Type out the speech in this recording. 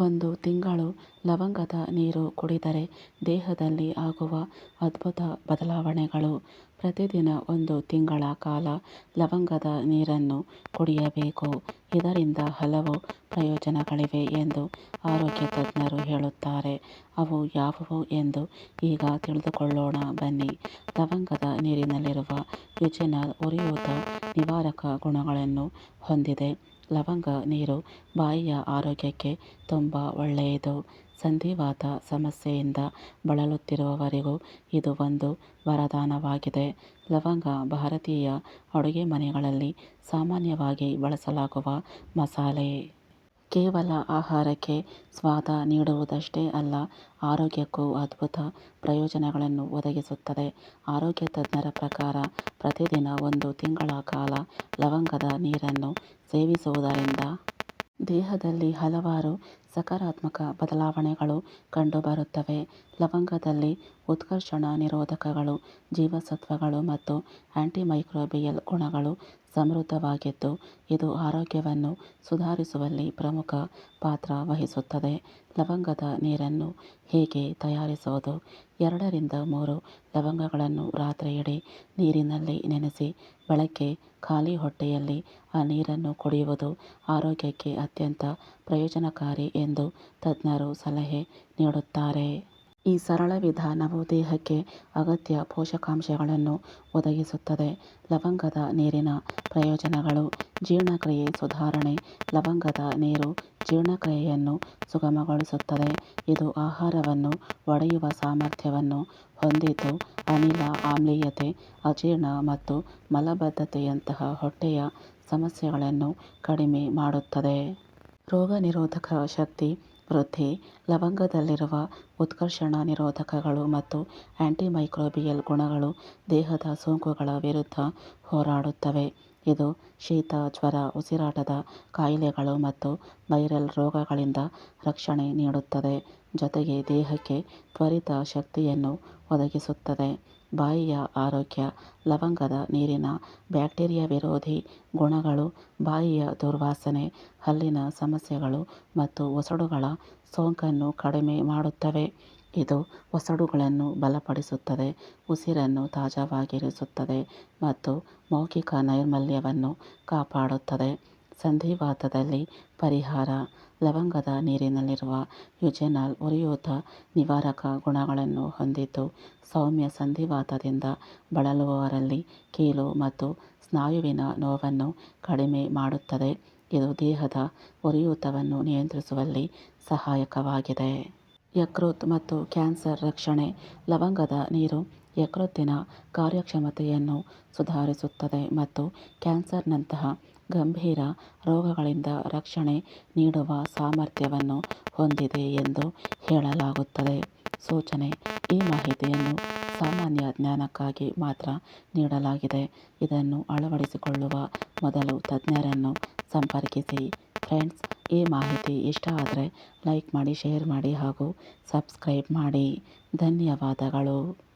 ಒಂದು ತಿಂಗಳು ಲವಂಗದ ನೀರು ಕುಡಿದರೆ ದೇಹದಲ್ಲಿ ಆಗುವ ಅದ್ಭುತ ಬದಲಾವಣೆಗಳು. ಪ್ರತಿದಿನ ಒಂದು ತಿಂಗಳ ಕಾಲ ಲವಂಗದ ನೀರನ್ನು ಕುಡಿಯಬೇಕು. ಇದರಿಂದ ಹಲವು ಪ್ರಯೋಜನಗಳಿವೆ ಎಂದು ಆರೋಗ್ಯ ತಜ್ಞರು ಹೇಳುತ್ತಾರೆ. ಅವು ಯಾವುವು ಎಂದು ಈಗ ತಿಳಿದುಕೊಳ್ಳೋಣ. ಬನ್ನಿ. ಲವಂಗದ ನೀರಿನಲ್ಲಿರುವ ಯುಜನ ಉರಿಯೂತ ನಿವಾರಕ ಗುಣಗಳನ್ನು ಹೊಂದಿದೆ. ಲವಂಗ ನೀರು ಬಾಯಿಯ ಆರೋಗ್ಯಕ್ಕೆ ತುಂಬ ಒಳ್ಳೆಯದು. ಸಂಧಿವಾತ ಸಮಸ್ಯೆಯಿಂದ ಬಳಲುತ್ತಿರುವವರಿಗೂ ಇದು ಒಂದು ವರದಾನವಾಗಿದೆ. ಲವಂಗ ಭಾರತೀಯ ಅಡುಗೆ ಮನೆಗಳಲ್ಲಿ ಸಾಮಾನ್ಯವಾಗಿ ಬಳಸಲಾಗುವ ಮಸಾಲೆ. ಕೇವಲ ಆಹಾರಕ್ಕೆ ಸ್ವಾದ ನೀಡುವುದಷ್ಟೇ ಅಲ್ಲ, ಆರೋಗ್ಯಕ್ಕೂ ಅದ್ಭುತ ಪ್ರಯೋಜನಗಳನ್ನು ಒದಗಿಸುತ್ತದೆ. ಆರೋಗ್ಯ ತಜ್ಞರ ಪ್ರಕಾರ, ಪ್ರತಿದಿನ ಒಂದು ತಿಂಗಳ ಕಾಲ ಲವಂಗದ ನೀರನ್ನು ಸೇವಿಸುವುದರಿಂದ ದೇಹದಲ್ಲಿ ಹಲವಾರು ಸಕಾರಾತ್ಮಕ ಬದಲಾವಣೆಗಳು ಕಂಡುಬರುತ್ತವೆ. ಲವಂಗದಲ್ಲಿ ಉತ್ಕರ್ಷಣ ನಿರೋಧಕಗಳು, ಜೀವಸತ್ವಗಳು ಮತ್ತು ಆಂಟಿಮೈಕ್ರೋಬಿಯಲ್ ಗುಣಗಳು ಸಮೃದ್ಧವಾಗಿದ್ದು, ಇದು ಆರೋಗ್ಯವನ್ನು ಸುಧಾರಿಸುವಲ್ಲಿ ಪ್ರಮುಖ ಪಾತ್ರ ವಹಿಸುತ್ತದೆ. ಲವಂಗದ ನೀರನ್ನು ಹೇಗೆ ತಯಾರಿಸುವುದು ಎರಡರಿಂದ ಮೂರು ಲವಂಗಗಳನ್ನು ರಾತ್ರಿಯಿಡಿ ನೀರಿನಲ್ಲಿ ನೆನೆಸಿ ಬೆಳಗ್ಗೆ ಖಾಲಿ ಹೊಟ್ಟೆಯಲ್ಲಿ ಆ ನೀರನ್ನು ಕುಡಿಯುವುದು ಆರೋಗ್ಯಕ್ಕೆ ಅತ್ಯಂತ ಪ್ರಯೋಜನಕಾರಿ ಎಂದು ತಜ್ಞರು ಸಲಹೆ ನೀಡುತ್ತಾರೆ. ಈ ಸರಳ ವಿಧಾನವು ದೇಹಕ್ಕೆ ಅಗತ್ಯ ಪೋಷಕಾಂಶಗಳನ್ನು ಒದಗಿಸುತ್ತದೆ. ಲವಂಗದ ನೀರಿನ ಪ್ರಯೋಜನಗಳು ಜೀರ್ಣಕ್ರಿಯೆ ಸುಧಾರಣೆ, ಲವಂಗದ ನೀರು ಜೀರ್ಣಕ್ರಿಯೆಯನ್ನು ಸುಗಮಗೊಳಿಸುತ್ತದೆ. ಇದು ಆಹಾರವನ್ನು ಒಡೆಯುವ ಸಾಮರ್ಥ್ಯವನ್ನು ಹೊಂದಿದ್ದು, ಅನಿಲ, ಆಮ್ಲೀಯತೆ, ಅಜೀರ್ಣ ಮತ್ತು ಮಲಬದ್ಧತೆಯಂತಹ ಹೊಟ್ಟೆಯ ಸಮಸ್ಯೆಗಳನ್ನು ಕಡಿಮೆ ಮಾಡುತ್ತದೆ. ರೋಗನಿರೋಧಕ ಶಕ್ತಿ ವೃದ್ಧಿ, ಲವಂಗದಲ್ಲಿರುವ ಉತ್ಕರ್ಷಣ ನಿರೋಧಕಗಳು ಮತ್ತು ಆಂಟಿಮೈಕ್ರೋಬಿಯಲ್ ಗುಣಗಳು ದೇಹದ ಸೋಂಕುಗಳ ವಿರುದ್ಧ ಹೋರಾಡುತ್ತವೆ. ಇದು ಶೀತ, ಜ್ವರ, ಉಸಿರಾಟದ ಕಾಯಿಲೆಗಳು ಮತ್ತು ವೈರಲ್ ರೋಗಗಳಿಂದ ರಕ್ಷಣೆ ನೀಡುತ್ತದೆ. ಜೊತೆಗೆ ದೇಹಕ್ಕೆ ತ್ವರಿತ ಶಕ್ತಿಯನ್ನು ಒದಗಿಸುತ್ತದೆ. ಬಾಯಿಯ ಆರೋಗ್ಯ, ಲವಂಗದ ನೀರಿನ ಬ್ಯಾಕ್ಟೀರಿಯಾ ವಿರೋಧಿ ಗುಣಗಳು, ಬಾಯಿಯ ದುರ್ವಾಸನೆ, ಹಲ್ಲಿನ ಸಮಸ್ಯೆಗಳು ಮತ್ತು ಒಸಡುಗಳ ಸೋಂಕನ್ನು ಕಡಿಮೆ ಮಾಡುತ್ತವೆ. ಇದು ಒಸಡುಗಳನ್ನು ಬಲಪಡಿಸುತ್ತದೆ, ಉಸಿರನ್ನು ತಾಜಾವಾಗಿರಿಸುತ್ತದೆ ಮತ್ತು ಮೌಖಿಕ ನೈರ್ಮಲ್ಯವನ್ನು ಕಾಪಾಡುತ್ತದೆ. ಸಂಧಿವಾತದಲ್ಲಿ ಪರಿಹಾರ ಲವಂಗದ ನೀರಿನಲ್ಲಿರುವ ಯುಜೆನಾಲ್ ಉರಿಯೂತ ನಿವಾರಕ ಗುಣಗಳನ್ನು ಹೊಂದಿದ್ದು, ಸೌಮ್ಯ ಸಂಧಿವಾತದಿಂದ ಬಳಲುವವರಲ್ಲಿ ಕೀಲು ಮತ್ತು ಸ್ನಾಯುವಿನ ನೋವನ್ನು ಕಡಿಮೆ ಮಾಡುತ್ತದೆ. ಇದು ದೇಹದ ಉರಿಯೂತವನ್ನು ನಿಯಂತ್ರಿಸುವಲ್ಲಿ ಸಹಾಯಕವಾಗಿದೆ. ಯಕೃತ್ ಮತ್ತು ಕ್ಯಾನ್ಸರ್ ರಕ್ಷಣೆ ಲವಂಗದ ನೀರು ಯಕೃತ್ತಿನ ಕಾರ್ಯಕ್ಷಮತೆಯನ್ನು ಸುಧಾರಿಸುತ್ತದೆ ಮತ್ತು ಕ್ಯಾನ್ಸರ್ನಂತಹ ಗಂಭೀರ ರೋಗಗಳಿಂದ ರಕ್ಷಣೆ ನೀಡುವ ಸಾಮರ್ಥ್ಯವನ್ನು ಹೊಂದಿದೆ ಎಂದು ಹೇಳಲಾಗುತ್ತದೆ. ಸೂಚನೆ, ಈ ಮಾಹಿತಿಯನ್ನು ಸಾಮಾನ್ಯ ಜ್ಞಾನಕ್ಕಾಗಿ ಮಾತ್ರ ನೀಡಲಾಗಿದೆ. ಇದನ್ನು ಅಳವಡಿಸಿಕೊಳ್ಳುವ ಮೊದಲು ತಜ್ಞರನ್ನು ಸಂಪರ್ಕಿಸಿ. ಫ್ರೆಂಡ್ಸ್, ಈ ಮಾಹಿತಿ ಇಷ್ಟ ಆದರೆ ಲೈಕ್ ಮಾಡಿ, ಶೇರ್ ಮಾಡಿ ಹಾಗೂ ಸಬ್ಸ್ಕ್ರೈಬ್ ಮಾಡಿ. ಧನ್ಯವಾದಗಳು.